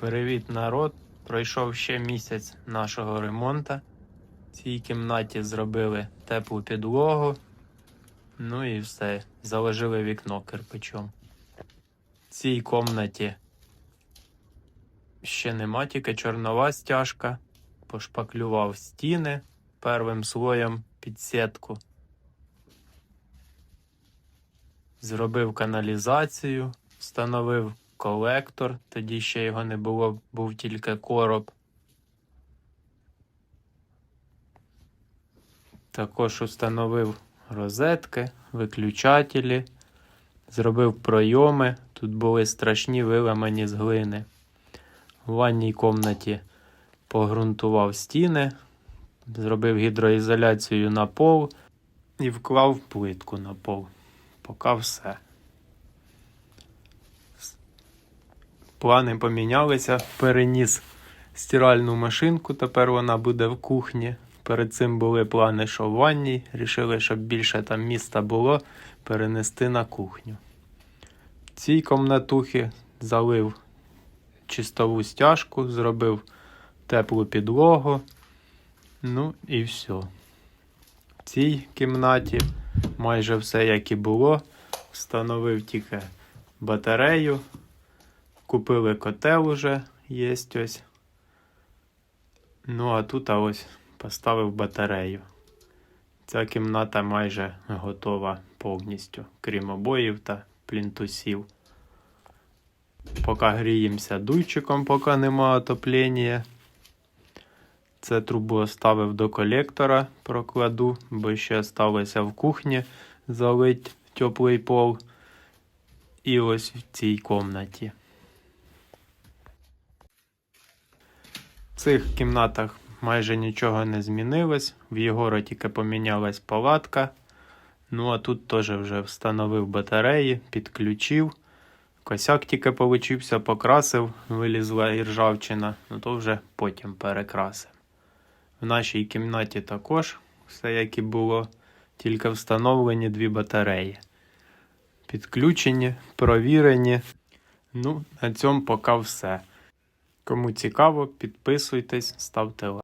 Привіт, народ! Пройшов ще місяць нашого ремонту. В цій кімнаті зробили теплу підлогу. Ну і все. Заложили вікно кирпичом. В цій кімнаті ще нема, тільки чорнова стяжка. Пошпаклював стіни первим слоєм під сітку. Зробив каналізацію, встановив колектор, тоді ще його не було, був тільки короб. Також установив розетки, виключателі, зробив пройоми. Тут були страшні виламані з глини. В ванній кімнаті погрунтував стіни, зробив гідроізоляцію на пол і вклав плитку на пол. Поки все. Плани помінялися, переніс стиральну машинку, тепер вона буде в кухні. Перед цим були плани, що в ванній. Рішили, щоб більше там міста було, перенести на кухню. В цій комнатухі залив чистову стяжку, зробив теплу підлогу. Ну і все. В цій кімнаті майже все як і було. Встановив тільки батарею. Купили котел уже, є ось. Ну, а тут а ось поставив батарею. Ця кімната майже готова повністю, крім обоїв та плінтусів. Поки гріємося дуйчиком, поки нема отоплення. Це трубу оставив до колектора, прокладу, бо ще залишилося в кухні залить теплий пол. І ось в цій кімнаті. В цих кімнатах майже нічого не змінилось. В Єгора тільки помінялась палатка. Ну а тут теж вже встановив батареї, підключив. Косяк тільки получився, покрасив, вилізла іржавчина, ну то вже потім перекрасив. В нашій кімнаті також все як і було, тільки встановлені дві батареї. Підключені, провірені. Ну, на цьому поки все. Кому цікаво, підписуйтесь, ставте лайк.